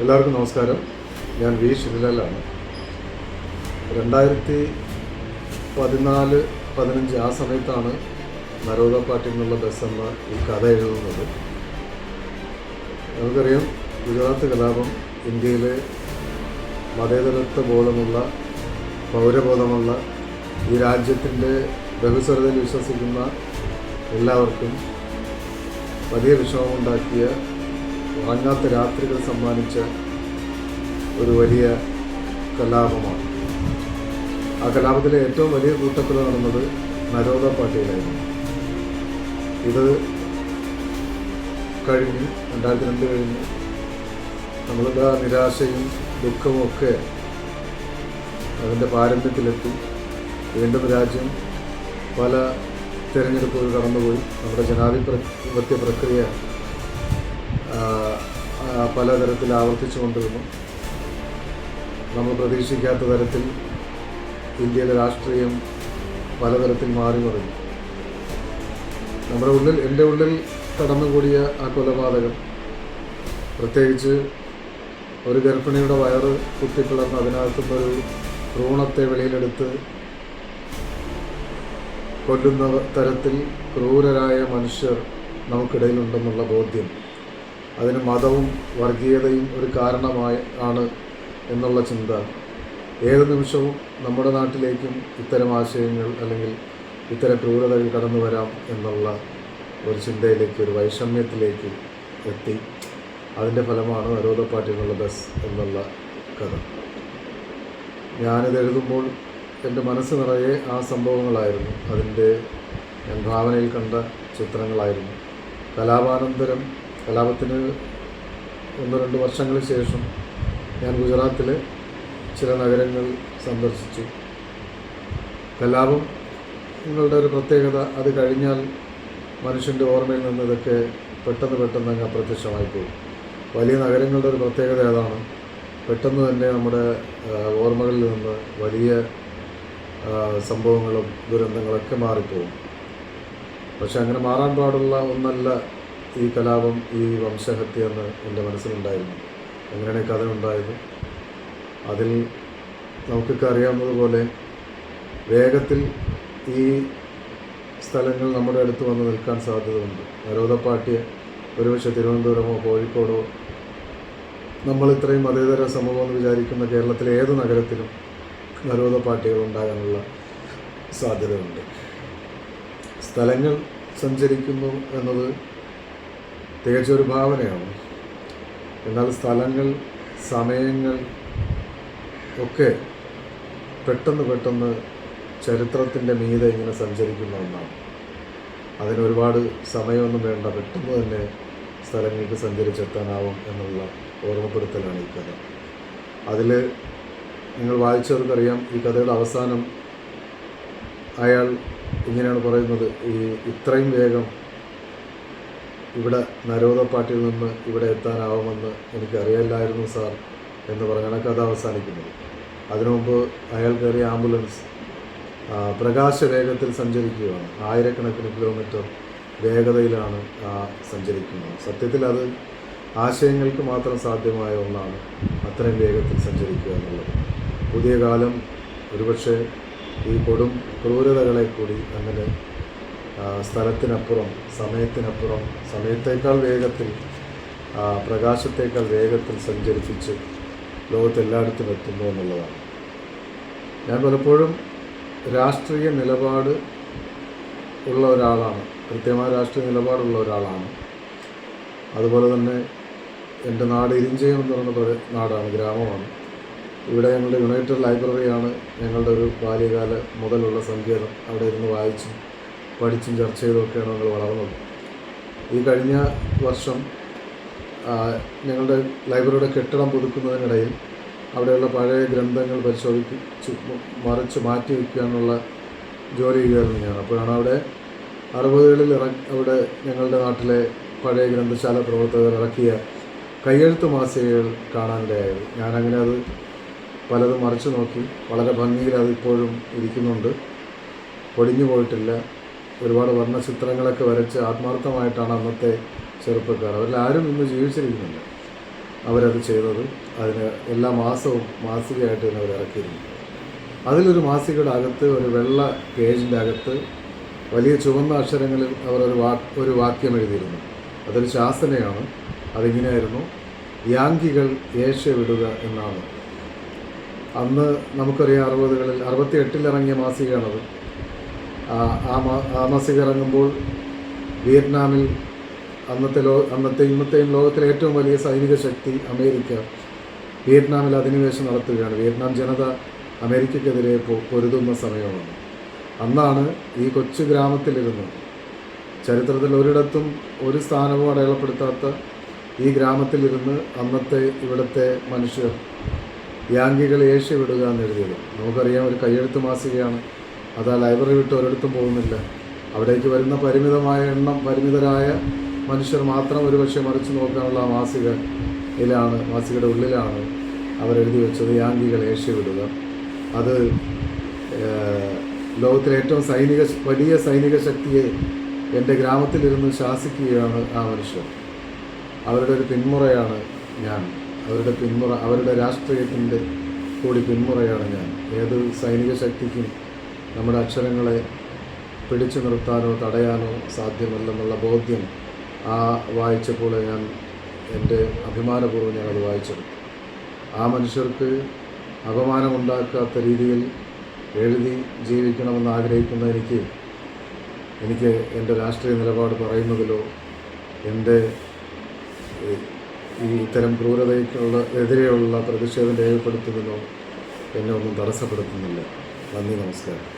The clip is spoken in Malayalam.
എല്ലാവർക്കും നമസ്കാരം. ഞാൻ വി ശിവലാലാണ് രണ്ടായിരത്തി പതിനാല് പതിനഞ്ച് ആ സമയത്താണ് നരോദ പാട്ടിൽ നിന്നുള്ള ബസ് എന്ന ഈ കഥ എഴുതുന്നത്. നമുക്കറിയാം ഗുജറാത്ത് കലാപം ഇന്ത്യയിലെ മതേതരത്വ ബോധമുള്ള പൗരബോധമുള്ള ഈ രാജ്യത്തിന്റെ ബഹുസ്വരതയിൽ വിശ്വസിക്കുന്ന എല്ലാവർക്കും വലിയ വിഷമമുണ്ടാക്കിയ ഉറങ്ങാത്ത രാത്രികൾ സമ്മാനിച്ച ഒരു വലിയ കലാപമാണ്. ആ കലാപത്തിലെ ഏറ്റവും വലിയ കൂട്ടത്തിൽ നടന്നത് നരോദ പാർട്ടിയിലായിരുന്നു ഇത് കഴിഞ്ഞ് രണ്ടായിരത്തി രണ്ട് കഴിഞ്ഞ് നമ്മളുടെ ആ നിരാശയും ദുഃഖവും ഒക്കെ അതിന്റെ പാരമ്യത്തിലെത്തി വീണ്ടും രാജ്യം പല തിരഞ്ഞെടുപ്പുകൾ കടന്നുപോയി. നമ്മുടെ ജനാധിപത്യ പ്രക്രിയ പലതരത്തിൽ ആവർത്തിച്ചു കൊണ്ടിരുന്നു. നമ്മൾ പ്രതീക്ഷിക്കാത്ത തരത്തിൽ ഇന്ത്യയിലെ രാഷ്ട്രീയം പലതരത്തിൽ മാറി മറിഞ്ഞു. നമ്മുടെ ഉള്ളിൽ എന്റെ ഉള്ളിൽ കടന്നുകൂടിയ ആ കൊലപാതകം പ്രത്യേകിച്ച് ഒരു ഗർഭിണിയുടെ വയറ് കുത്തിപ്പിളർന്ന് അതിനകത്തുനിന്നൊരു ഭ്രൂണത്തെ വെളിയിലെടുത്ത് കൊല്ലുന്ന തരത്തിൽ ക്രൂരരായ മനുഷ്യർ നമുക്കിടയിലുണ്ടെന്നുള്ള ബോധ്യം. അതിന് മതവും വർഗീയതയും ഒരു കാരണമായി ആണ് എന്നുള്ള ചിന്ത. ഏത് നിമിഷവും നമ്മുടെ നാട്ടിലേക്കും ഇത്തരം ആശയങ്ങൾ അല്ലെങ്കിൽ ഇത്തരം ക്രൂരതകൾ കടന്നു വരാം എന്നുള്ള ഒരു ചിന്തയിലേക്ക് ഒരു വൈഷമ്യത്തിലേക്ക് എത്തി. അതിന്റെ ഫലമാണ് അരോധപ്പാട്ടിനുള്ള ബസ് എന്നുള്ള കഥ. ഞാനിത് എഴുതുമ്പോൾ എന്റെ മനസ്സ് നിറയെ ആ സംഭവങ്ങളായിരുന്നു. അതിന്റെ ഞാൻ ഭാവനയിൽ കണ്ട ചിത്രങ്ങളായിരുന്നു. കലാപാനന്തരം കലാപത്തിന് ഒന്ന് രണ്ട് വർഷങ്ങൾക്ക് ശേഷം ഞാൻ ഗുജറാത്തിലെ ചില നഗരങ്ങൾ സന്ദർശിച്ചു. കലാപം നിങ്ങളുടെ ഒരു പ്രത്യേകത. അത് കഴിഞ്ഞാൽ മനുഷ്യന്റെ ഓർമ്മയിൽ നിന്ന് ഇതൊക്കെ പെട്ടെന്ന് പെട്ടെന്ന് അങ്ങ് അപ്രത്യക്ഷമായി പോകും. വലിയ നഗരങ്ങളുടെ ഒരു പ്രത്യേകത ഏതാണ്? പെട്ടെന്ന് തന്നെ നമ്മുടെ ഓർമ്മകളിൽ നിന്ന് വലിയ സംഭവങ്ങളും ദുരന്തങ്ങളൊക്കെ മാറിപ്പോകും. പക്ഷെ അങ്ങനെ മാറാൻ പാടുള്ള ഒന്നല്ല ഈ കലാപം ഈ വംശഹത്യ എന്ന് എന്റെ മനസ്സിലുണ്ടായിരുന്നു. എങ്ങനെയാണ് ഈ കഥ ഉണ്ടായത്? അതിൽ നമുക്കൊക്കെ അറിയാവുന്നതുപോലെ വേഗത്തിൽ ഈ സ്ഥലങ്ങൾ നമ്മുടെ അടുത്ത് വന്ന് നിൽക്കാൻ സാധ്യതയുണ്ട്. നരോദപ്പാട്ടിയെ ഒരുപക്ഷെ തിരുവനന്തപുരമോ കോഴിക്കോടോ നമ്മൾ ഇത്രയും മതേതര സമൂഹം എന്ന് വിചാരിക്കുന്ന കേരളത്തിലെ ഏത് നഗരത്തിലും നരോദ പാർട്ടികൾ ഉണ്ടാകാനുള്ള സാധ്യതയുണ്ട്. സ്ഥലങ്ങൾ സഞ്ചരിക്കുന്നു എന്നത് തികച്ചൊരു ഭാവനയാണ്. എന്നാൽ സ്ഥലങ്ങൾ സമയങ്ങൾ ഒക്കെ പെട്ടെന്ന് പെട്ടെന്ന് ചരിത്രത്തിന്റെ മീതെ ഇങ്ങനെ സഞ്ചരിക്കുന്ന ഒന്നാണ്. അതിനൊരുപാട് സമയമൊന്നും വേണ്ട പെട്ടെന്ന് തന്നെ സ്ഥലങ്ങൾക്ക് സഞ്ചരിച്ചെത്താനാവും എന്നുള്ള ഓർമ്മപ്പെടുത്തലാണ് ഈ കഥ. അതിൽ നിങ്ങൾ വായിച്ചവർക്കറിയാം ഈ കഥയുടെ അവസാനം അയാൾ ഇങ്ങനെയാണ് പറയുന്നത് ഈ ഇത്രയും വേഗം ഇവിടെ നരോദപ്പാട്ടിൽ നിന്ന് ഇവിടെ എത്താനാവുമെന്ന് എനിക്കറിയില്ലായിരുന്നു സാർ എന്ന് പറഞ്ഞാണ് കഥ അവസാനിക്കുന്നത്. അതിനു മുമ്പ് അയാൾ കയറിയ ആംബുലൻസ് പ്രകാശവേഗത്തിൽ പ്രകാശ വേഗത്തിൽ സഞ്ചരിക്കുകയാണ് ആയിരക്കണക്കിന് കിലോമീറ്റർ വേഗതയിലാണ് സഞ്ചരിക്കുന്നത്. സത്യത്തിൽ അത് ആശയങ്ങൾക്ക് മാത്രം സാധ്യമായ ഒന്നാണ് അത്രയും വേഗത്തിൽ സഞ്ചരിക്കുക എന്നുള്ളത്. പുതിയ കാലം ഒരുപക്ഷെ ഈ കൊടും ക്രൂരതകളെ കൂടി അങ്ങനെ സ്ഥലത്തിനപ്പുറം സമയത്തിനപ്പുറം സമയത്തേക്കാൾ വേഗത്തിൽ പ്രകാശത്തേക്കാൾ വേഗത്തിൽ സഞ്ചരിപ്പിച്ച് ലോകത്തെല്ലായിടത്തും എത്തുന്നു എന്നുള്ളതാണ്. ഞാൻ പലപ്പോഴും രാഷ്ട്രീയ നിലപാട് ഉള്ള ഒരാളാണ്. കൃത്യമായ രാഷ്ട്രീയ നിലപാടുള്ള ഒരാളാണ്. അതുപോലെ തന്നെ എന്റെ നാട് ഇരിഞ്ചയം എന്ന് പറയുന്ന നാടാണ് ഗ്രാമമാണ്. ഇവിടെ ഞങ്ങളുടെ യുണൈറ്റഡ് ലൈബ്രറിയാണ് ഞങ്ങളുടെ ഒരു ബാല്യകാല മുതലുള്ള സങ്കേതം. അവിടെ ഇരുന്ന് വായിച്ചും പഠിച്ചും ചർച്ച ചെയ്തൊക്കെയാണ് ഞങ്ങൾ വളർന്നത്. ഈ കഴിഞ്ഞ വർഷം ഞങ്ങളുടെ ലൈബ്രറിയുടെ കെട്ടിടം പുതുക്കുന്നതിനിടയിൽ അവിടെയുള്ള പഴയ ഗ്രന്ഥങ്ങൾ പരിശോധിച്ച് മറിച്ച് മാറ്റി വയ്ക്കാനുള്ള ജോലി ചെയ്യുകയായിരുന്നു ഞാൻ അപ്പോഴാണ് അവിടെ അറുപതുകളിൽ ഇറ അവിടെ ഞങ്ങളുടെ നാട്ടിലെ പഴയ ഗ്രന്ഥശാല പ്രവർത്തകർ ഇറക്കിയ കയ്യെഴുത്ത് മാസികകൾ കാണാനിടയായത്. ഞാനങ്ങനെ അത് പലതും മറിച്ചു നോക്കി. വളരെ ഭംഗിയിൽ അതിപ്പോഴും ഇരിക്കുന്നുണ്ട്. പൊടിഞ്ഞു പോയിട്ടില്ല. ഒരുപാട് വർണചിത്രങ്ങളൊക്കെ വരച്ച് ആത്മാർത്ഥമായിട്ടാണ് അന്നത്തെ ചെറുപ്പക്കാർ. അവരിൽ ആരും ഇന്ന് ജീവിച്ചിരിക്കുന്നില്ല. അവരത് ചെയ്തത്. അതിന് എല്ലാ മാസവും മാസികയായിട്ട് തന്നെ അവർ ഇറക്കിയിരുന്നു അതിലൊരു മാസികയുടെ അകത്ത് ഒരു വെള്ള പേജിന്റെ അകത്ത് വലിയ ചുവന്ന അക്ഷരങ്ങളിൽ അവർ ഒരു വാ ഒരു വാക്യം എഴുതിയിരുന്നു. അതൊരു ശാസനയാണ്. അതിങ്ങനെയായിരുന്നു. യാങ്കികൾ ഏഷ്യ വിടുക എന്നാണ്. അന്ന് നമുക്കറിയാം അറുപതുകളിൽ അറുപത്തി എട്ടിൽ ഇറങ്ങിയ മാസികയാണത്. ആ- ആ മാസിക ഇറങ്ങുമ്പോൾ വിയറ്റ്നാമിൽ അന്നത്തെ ലോ അന്നത്തെ ഇന്നത്തെയും ലോകത്തിലെ ഏറ്റവും വലിയ സൈനിക ശക്തി അമേരിക്ക വിയറ്റ്നാമിൽ അധിനിവേശം നടത്തുകയാണ്. വിയറ്റ്നാം ജനത അമേരിക്കക്കെതിരെ പൊരുതുന്ന സമയമാണ്. അന്നാണ് ഈ കൊച്ചു ഗ്രാമത്തിലിരുന്ന് ചരിത്രത്തിൽ ഒരിടത്തും ഒരു സ്ഥാനവും അടയാളപ്പെടുത്താത്ത ഈ ഗ്രാമത്തിലിരുന്ന് അന്നത്തെ ഇവിടുത്തെ മനുഷ്യർ യാങ്കികൾ ഏഷ്യ വിടുക എന്ന് എഴുതിയത്. നമുക്കറിയാം ഒരു കയ്യെഴുത്ത് മാസികയാണ്. അത് ആ ലൈബ്രറി വിട്ട് ഒരിടത്തും പോകുന്നില്ല. അവിടേക്ക് വരുന്ന പരിമിതമായ എണ്ണം പരിമിതരായ മനുഷ്യർ മാത്രം ഒരുപക്ഷെ മറിച്ച് നോക്കാനുള്ള ആ മാസികയിലാണ് മാസികയുടെ ഉള്ളിലാണ് അവരെഴുതി വെച്ചത് യാങ്കികൾ ഏഷ്യ വിടുക. അത് ലോകത്തിലെ ഏറ്റവും സൈനിക വലിയ സൈനിക ശക്തിയെ എന്റെ ഗ്രാമത്തിലിരുന്ന് ശാസിക്കുകയാണ് ആ മനുഷ്യർ അവരുടെ ഒരു പിന്മുറയാണ് ഞാൻ. അവരുടെ പിന്മുറ അവരുടെ രാഷ്ട്രീയത്തിന്റെ കൂടി പിന്മുറയാണ് ഞാൻ. ഏത് സൈനിക ശക്തിക്കും നമ്മുടെ അക്ഷരങ്ങളെ പിടിച്ചു നിർത്താനോ തടയാനോ സാധ്യമല്ലെന്നുള്ള ബോധ്യം ആ വായിച്ചപ്പോൾ ഞാൻ എന്റെ അഭിമാനപൂർവം ഞാനത് വായിച്ചെടുത്തു. ആ മനുഷ്യർക്ക് അപമാനമുണ്ടാക്കാത്ത രീതിയിൽ എഴുതി ജീവിക്കണമെന്ന് ആഗ്രഹിക്കുന്ന എനിക്ക് എനിക്ക് എന്റെ രാഷ്ട്രീയ നിലപാട് പറയുന്നതിലോ എന്റെ ഈ- ഇത്തരം ക്രൂരതയ്ക്കുള്ള എതിരെയുള്ള പ്രതിഷേധം രേഖപ്പെടുത്തുന്നതിനോ എന്നെ ഒന്നും തടസ്സപ്പെടുത്തുന്നില്ല. നന്ദി നമസ്കാരം.